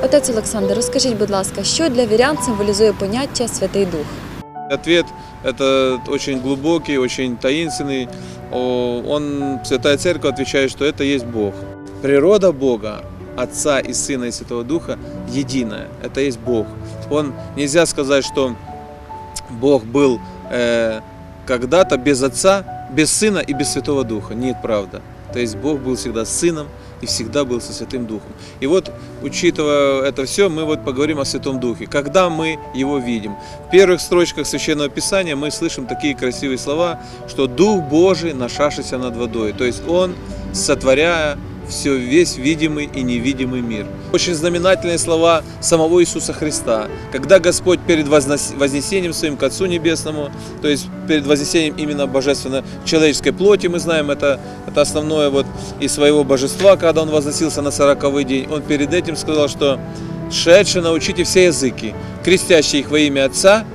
Отець Олександр, розкажіть, будь ласка, що для вірян символізує поняття Святий Дух? Ответ это очень глубокий, очень таинственный. О, Он, Святая Церковь отвечает, что это есть Бог. Природа Бога, Отца и Сына и Святого Духа единая. Это есть Бог. Он нельзя сказать, что Бог был э, когда-то без Отца, без Сына и без Святого Духа. Нет, правда. То есть Бог был всегда Сыном и всегда был со Святым Духом. И вот, учитывая это все, мы вот поговорим о Святом Духе. Когда мы Его видим? В первых строчках Священного Писания мы слышим такие красивые слова, что Дух Божий нашашися над водой. То есть Он, сотворяя все, весь видимый и невидимый мир. Очень знаменательные слова самого Иисуса Христа. Когда Господь перед вознесением своим к Отцу Небесному, то есть перед вознесением именно божественно человеческой плоти, мы знаем, это, это основное вот и своего божества, когда Он возносился на сороковой день, Он перед этим сказал, что «Шедше научите все языки, крестящие их во имя Отца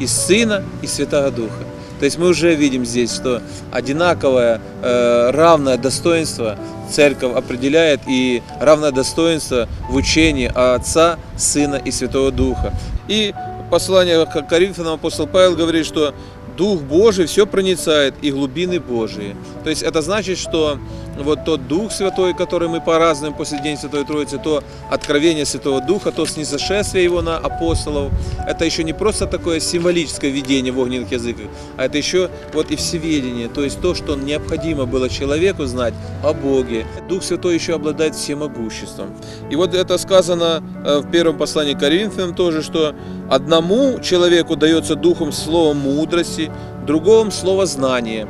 и Сына и Святого Духа». То есть мы уже видим здесь, что одинаковое, э, равное достоинство церковь определяет и равное достоинство в учении Отца, Сына и Святого Духа. И послание к Коринфянам апостол Павел говорит, что Дух Божий все проницает и глубины Божии. То есть это значит, что вот тот Дух Святой, который мы празднуем после День Святой Троицы, то откровение Святого Духа, то снизошествие Его на апостолов, это еще не просто такое символическое видение в огненных языках, а это еще вот и всеведение, то есть то, что необходимо было человеку знать о Боге. Дух Святой еще обладает всемогуществом. И вот это сказано э, в первом послании Коринфянам тоже, что одному человеку дается Духом слово мудрости, другому слово знания,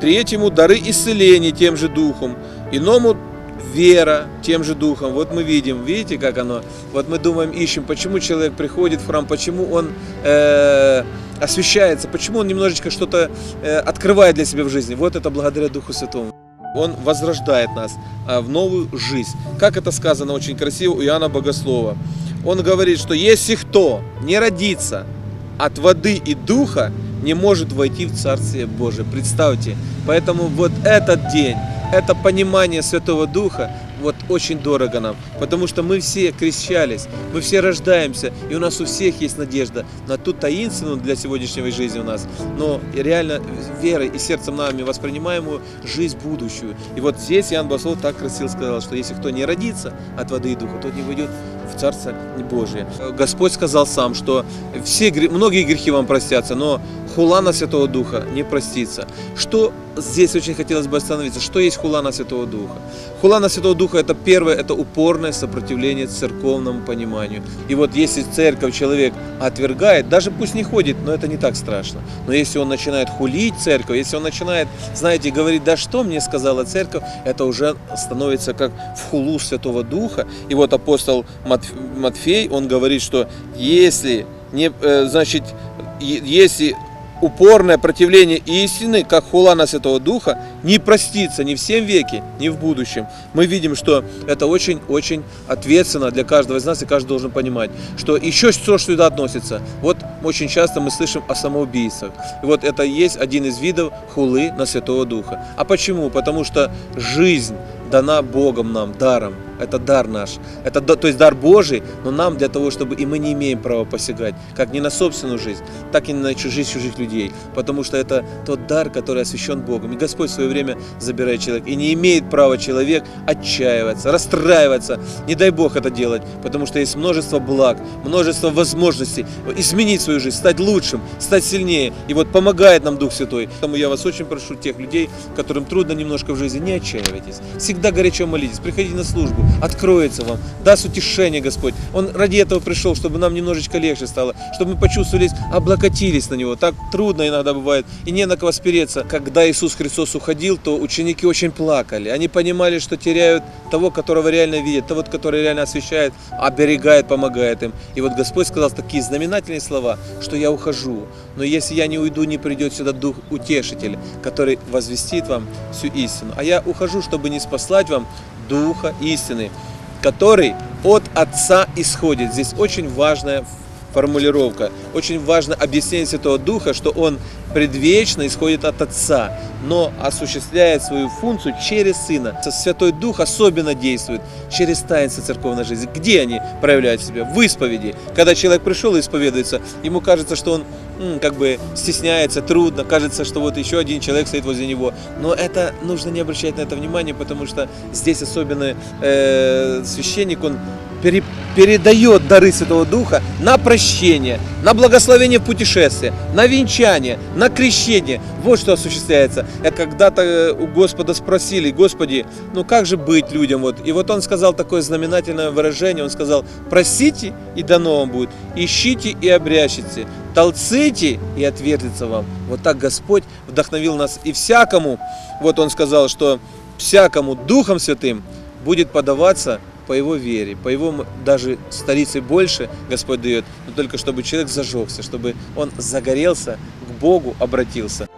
третьему дары исцеления тем же Духом, иному вера тем же Духом. Вот мы видим, видите, как оно? Вот мы думаем, ищем, почему человек приходит в храм, почему он э, освещается, почему он немножечко что-то э, открывает для себя в жизни. Вот это благодаря Духу Святому. Он возрождает нас а, в новую жизнь. Как это сказано очень красиво у Иоанна Богослова. Он говорит, что если кто не родится от воды и духа, не может войти в Царствие Божие. Представьте. Поэтому вот этот день, это понимание Святого Духа, вот очень дорого нам, потому что мы все крещались, мы все рождаемся, и у нас у всех есть надежда на ту таинственную для сегодняшней жизни у нас, но реально верой и сердцем нами воспринимаемую жизнь будущую. И вот здесь Иоанн Богослов так красиво сказал, что если кто не родится от воды и духа, тот не войдет в Царство Божие. Господь сказал сам, что все, многие грехи вам простятся, но хула на Святого Духа не простится. Что здесь очень хотелось бы остановиться? Что есть хула на Святого Духа? Хула на Святого Духа это первое, это упорное сопротивление церковному пониманию. И вот если церковь человек отвергает, даже пусть не ходит, но это не так страшно. Но если он начинает хулить церковь, если он начинает, знаете, говорить, да что мне сказала церковь, это уже становится как в хулу Святого Духа. И вот апостол Матф- Матфей, он говорит, что если не, э, значит, если упорное противление истины, как хула на Святого Духа, не простится ни в всем веке, ни в будущем. Мы видим, что это очень-очень ответственно для каждого из нас, и каждый должен понимать, что еще что сюда относится. Вот очень часто мы слышим о самоубийцах. И вот это и есть один из видов хулы на Святого Духа. А почему? Потому что жизнь дана Богом нам, даром. Это дар наш. Это, то есть дар Божий, но нам для того, чтобы и мы не имеем права посягать, как не на собственную жизнь, так и на жизнь чужих людей. Потому что это тот дар, который освящен Богом. И Господь в свое время забирает человека. И не имеет права человек отчаиваться, расстраиваться. Не дай Бог это делать, потому что есть множество благ, множество возможностей изменить свою жизнь, стать лучшим, стать сильнее. И вот помогает нам Дух Святой. Поэтому я вас очень прошу, тех людей, которым трудно немножко в жизни, не отчаивайтесь. Всегда горячо молитесь, приходите на службу, откроется вам, даст утешение Господь. Он ради этого пришел, чтобы нам немножечко легче стало, чтобы мы почувствовали, облокотились на Него. Так трудно иногда бывает, и не на кого спереться. Когда Иисус Христос уходил, то ученики очень плакали. Они понимали, что теряют того, которого реально видят, того, который реально освещает, оберегает, помогает им. И вот Господь сказал такие знаменательные слова, что я ухожу, но если я не уйду, не придет сюда Дух Утешитель, который возвестит вам всю истину. А я ухожу, чтобы не спаслать вам Духа истины, который от Отца исходит. Здесь очень важная формулировка. Очень важно объяснение Святого Духа, что Он предвечно исходит от Отца, но осуществляет свою функцию через Сына. Святой Дух особенно действует через таинство церковной жизни. Где они проявляют себя? В исповеди. Когда человек пришел и исповедуется, ему кажется, что он как бы стесняется, трудно, кажется, что вот еще один человек стоит возле него. Но это нужно не обращать на это внимания, потому что здесь особенно э, священник, он пере- передает дары Святого Духа на прощение, на благословение в путешествие, на венчание, на крещение. Вот что осуществляется. Когда-то э, у Господа спросили, Господи, ну как же быть людям? Вот. И вот он сказал такое знаменательное выражение, он сказал, просите и дано вам будет, ищите и обрящите, толците и отвертится вам. Вот так Господь вдохновил нас и всякому, вот он сказал, что всякому Духом Святым будет подаваться по его вере, по его даже старице больше Господь дает, но только чтобы человек зажегся, чтобы он загорелся, к Богу обратился.